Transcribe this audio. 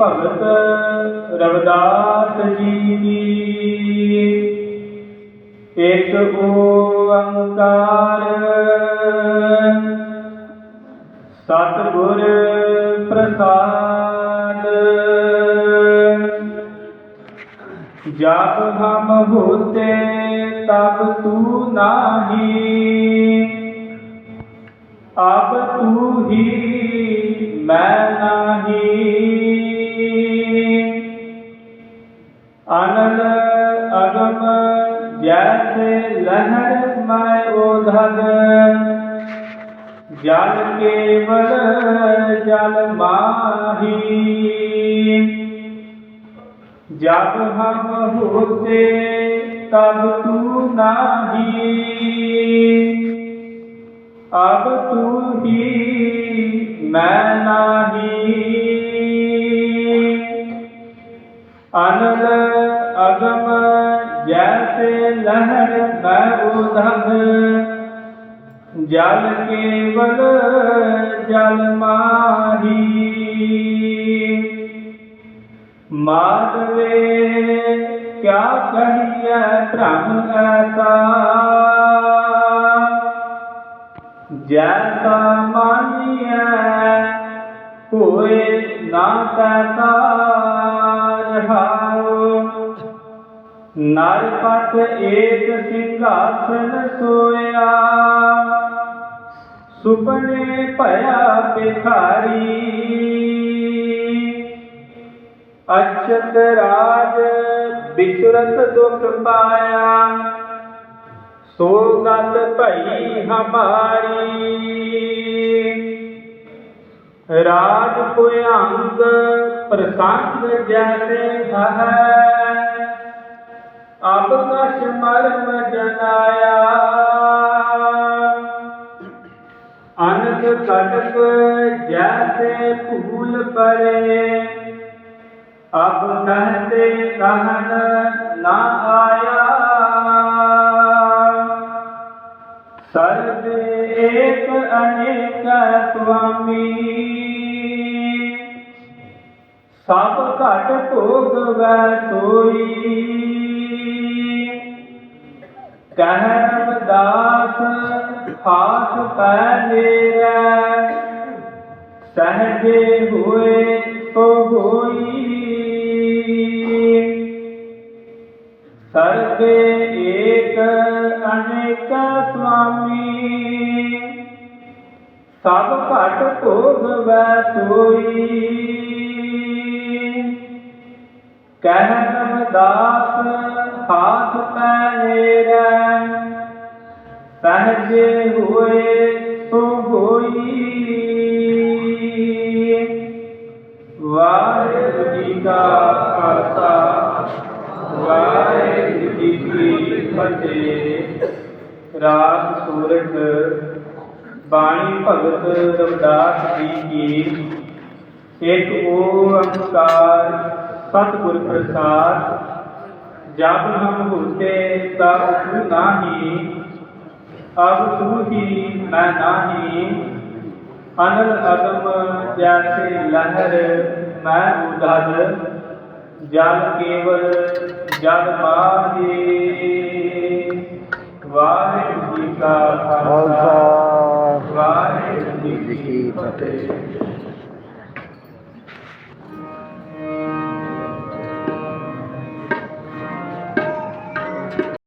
ਭਗਤ ਰਵਿਦਾਸ ਜੀ ਕੀ ਇੱਕ ਓੰਕਾਰ। ਸਤਿਗੁਰ ਪ੍ਰਸਾਦ। ਜਪ ਹਮ ਹੋਤੇ ਤਬ ਤੂ ਨਾਹੀ। ਅਬ ਤੂ ਹੀ ਮੈਂ ਨਾਹੀ। ਜੈਸੇ ਲਹਿਰ ਮੈਂ ਉਧਗ ਜਲ ਕੇਵਲ ਜਲ ਮਾਹੀ। ਜਬ ਹਮ ਹੋਤੇ ਤਬ ਤੂ ਨਾਹੀ। ਅਬ ਤੂ ਹੀ ਮੈਂ ਨਾਹੀ। ਅਨਲ ਅਗਮ ਜੈਸੇ ਲਹਿਰ ਮੈਂ ਉਧਗ ਜਲ ਕੇਵਲ ਜਲ ਮਾਹੀ। ਮਾਧਵੇ, ਕਿਆ ਕਹੀਐ ਭ੍ਰਮ ਐਸਾ? ਜੈਸਾ ਮਾਨੀਐ, ਹੋਏ ਨਾ ਤੈਸਾ ਰਹਾਉ। ਨਰ ਪਤ ਏਕ ਸਿੰਘਾਸਨ ਸੋਇਆ। ਸੁਪਨੇ ਭਇਆ ਭਿਖਾਰੀ। ਅਛਤ ਰਾਜ ਬਿਸ਼ਰਤ ਦੁਖ ਪਾਇਆ। ਸੋ ਗਤ ਭਈ ਹਮਾਰੀ। ਰਾਜ ਭੁਯੰਗ ਪ੍ਰਸੰਗ ਜੈਸੇ ਹੈ ਅਬਕਸ਼ ਮਰਮ ਜਨਾਇਆ। ਅਨਕ ਕਟਕ ਜੈਸੇ ਭੂਲ ਪਰੇ। ਆਪ ਕਹਤੇ ਕਹਨ ਨਾ ਆਇਆ। ਸਰਬ ਏਕ ਅਨੇਕ ਸੁਆਮੀ। ਸਭ ਘਟ ਭੋਗ ਵੈ ਸੋਈ। ਕਹਿ ਰਵਦਾਸ ਹਾਥ ਪੈ ਮੇਰਾ ਸਹਜੇ ਹੋਏ ਸੋ ਹੋਈ। ਸਰਬੇ ਏਕ ਅਨੇਕ ਸੁਆਮੀ। ਸਭ ਘਟ ਭੋਗ ਸੋਈ। ਕਹਿ ਰਵਦਾਸ ਹਾਥ ਪੈ ਮੇਰਾ ਹੋਏ ਸੋ ਹੋਈ। ਵਾਹਿਗੁਰੂ ਜੀ ਕਾ ਖਾਲਸਾ, ਵਾਹਿਗੁਰੂ ਜੀ ਕੀ ਫਤਿਹ। ਰਾਗ ਸੂਰਤ, ਬਾਣੀ ਭਗਤ ਰਵਿਦਾਸ ਜੀ ਕੀ। ਇੱਕ ਓੰਕਾਰ ਸਤਿਗੁਰ ਪ੍ਰਸਾਦ ਜਬ ਹਮ ਹੋਤੇ ਤਬ ਤੂ ਨਾਹੀ ਅਬ ਤੂ ਹੀ ਮੈਂ ਨਾਹੀ ਅਨਲ ਅਗਮ ਜੈਸੇ ਲਹਿਰ ਮੈਂ ਉਧਰ ਜਲ ਕੇਵਲ ਜਲ ਮਾਹੀ। ਵਾਹਿਗੁਰੂ ਜੀ ਕਾ ਖਾਲਸਾ ਵਾਹਿਗੁਰੂ ਜੀ ਕੀ ਫਤਿਹ।